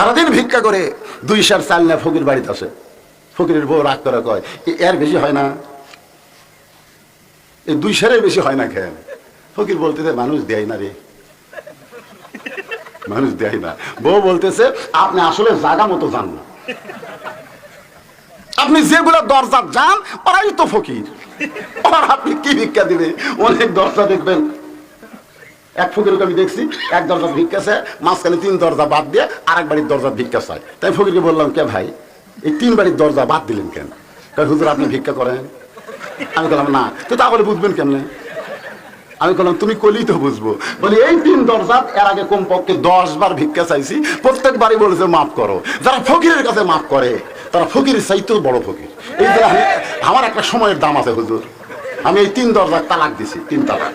সারাদিন ভিক্ষা করে দুই সার চাল না ফকির বাড়িতে আসে। ফকিরের বউ রাগ করে কয় এর বেশি হয় না। এই দুই সারের বেশি হয় না খেয়ে ফকির বলতেছে, মানুষ দেয় না রে। মানুষ দেয় না। বউ বলতেছে, আপনি আসলে জাগা মতো যান না। আপনি যেগুলো দরজা যান, ওরাই তো ফকির। আপনি কি ভিক্ষা দিবে? অনেক দরজা দেখবেন। এক ফকিরকে আমি দেখছি, এক দরজা ভিক্ষা চায়, মাঝখানে তিন দরজা বাদ দিয়ে আর এক বাড়ির দরজা ভিক্ষা চায়। তাই ফকিরকে বললাম, কে ভাই, এই তিন বাড়ির দরজা বাদ দিলেন কেন? কারণ হুজুর, আপনি ভিক্ষা করেন? আমি বললাম, না। তো তাহলে বুঝবেন কেমনে? আমি বললাম, তুমি কলি তো বুঝব। বলি, এই তিন দরজা এর আগে কমপক্ষে দশ বার ভিক্ষা চাইছি প্রত্যেকবারই বলেছে মাফ করো। যারা ফকিরের কাছে মাফ করে, তারা ফকির চাইতেও বড় ফকির। এই যে, আমার একটা সময়ের দাম আছে, হুজুর। আমি এই তিন দরজা তালাক দিছি, তিন তালাক।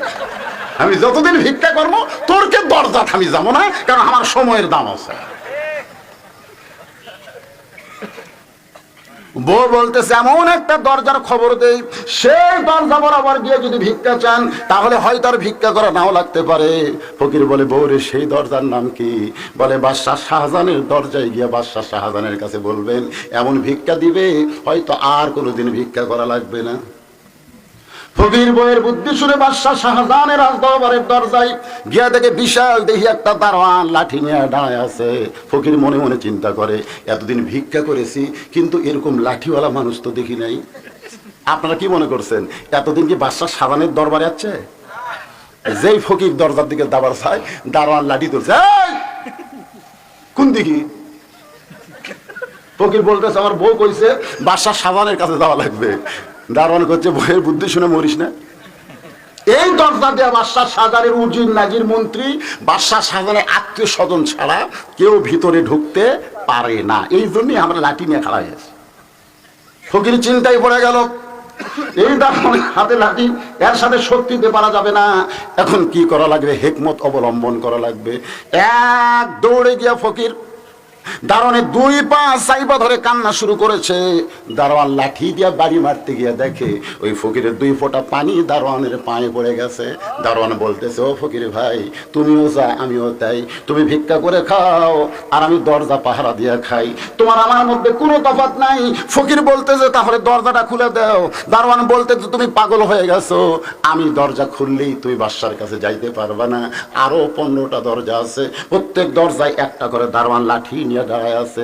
আমি যতদিন ভিক্ষা করব তোরকে দরজা আমি যাব না? কারণ আমার সময়ের দাম আছে। বউ বলতেছে, এমন একটা দরজার খবর দেই, সেই দরজা বরাবর গিয়ে যদি ভিক্ষা চান, তাহলে হয়তো আর ভিক্ষা করা নাও লাগতে পারে। ফকির বলে বউরে সেই দরজার নাম কি? বলে, বাদশাহ শাহজাহানের দরজায় গিয়ে বাদশাহ শাহজাহানের কাছে বলবেন, এমন ভিক্ষা দিবে, হয়তো আর কোনোদিন ভিক্ষা করা লাগবে না। ফকির বইয়ের বুদ্ধি শুনে বাদশাহ শাহজাহানের রাজদরবারের দরজায় গিয়া দেখে বিশাল দেখি একটা দারোয়ান লাঠি নিয়ে দাঁড়ায় আছে। ফকির মনে মনে চিন্তা করে, এতদিন ভিক্ষা করেছি, কিন্তু এরকম লাঠিওয়ালা মানুষ তো দেখি নাই। আপনারা কি মনে করছেন, এতদিন কি বাদশাহ শাহজাহানের দরবারে আছে? যেই ফকির দরজার দিকে দাবার চায়, দারোয়ান লাঠি "এই! কোন দিকে? ফকির বলতেছে, আমার বউ কইছে, বাদশাহ সাবানের কাছে যাওয়া লাগবে। দারোয়ান করছে, বইয়ের বুদ্ধি শুনে মরিস না? এই দরজা দেওয়া বাদশাহ সাজারের উজির নাজির মন্ত্রী, বাদশাহ সাজারের আত্মীয় স্বজন ছাড়া কেউ ভিতরে ঢুকতে পারে না। এই জন্যই আমরা লাঠি নিয়ে খাড়া হয়েছি ফকির চিন্তায় পড়ে গেল, এই দারোয়ানের হাতে লাঠি, এর সাথে শক্তি দিতে পারা যাবে না। এখন কি করা লাগবে? হেকমত অবলম্বন করা লাগবে। এক দৌড়ে গিয়া ফকির দারোয়ানের দুই পা সাইবা ধরে কান্না শুরু করেছে। দারোয়ান লাঠি দিয়া বাড়ি মারতে গিয়ে দেখে ওই ফকিরের দুই ফোঁটা পানি দারোয়ানের পায়ে পড়ে গেছে। দারোয়ান বলতেছে, ও ফকির ভাই, তুমিও যা আমিও তাই। তুমি ভিক্ষা করে খাও আর আমি দরজা পাহারা দিয়া খাই। তোমার আমার মধ্যে কোনো তফাৎ নাই। ফকির বলতেছে, তাহলে দরজাটা খুলে দাও। দারোয়ান বলতেছে, তুমি পাগল হয়ে গেছো। আমি দরজা খুললেই তুমি বাদশার কাছে যাইতে পারবে না। আরও পনেরোটা দরজা আছে। প্রত্যেক দরজায় একটা করে দারোয়ান লাঠি নিয়ে দাঁড়ায় আছে।